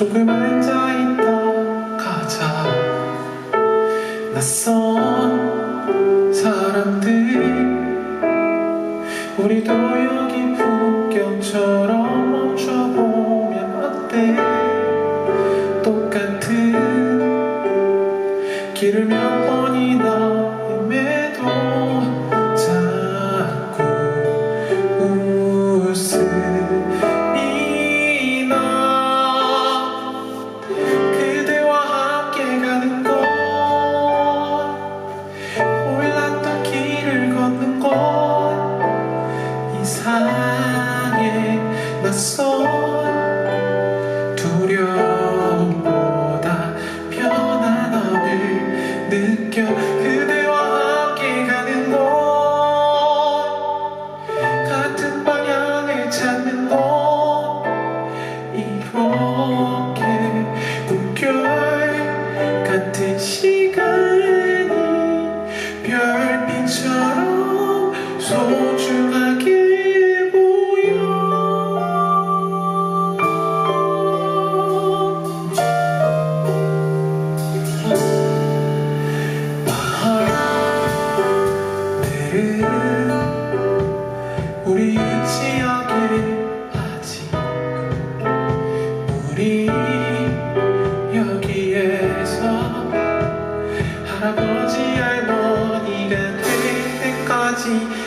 조금 앉아있다 가자. 낯선 사람들 우리도 여기 풍경처럼 멈춰보면 어때? 똑같은 길을 몇번 낯선 두려움보다 편안함을 느껴 그대와 함께 가는 곳. 같은 방향을 찾는 곳. 이렇게 꿈결 같은 시간이 별빛처럼 소중하 우리 유치하게 하지 우리 여기에서 할아버지 할머니가 될 때까지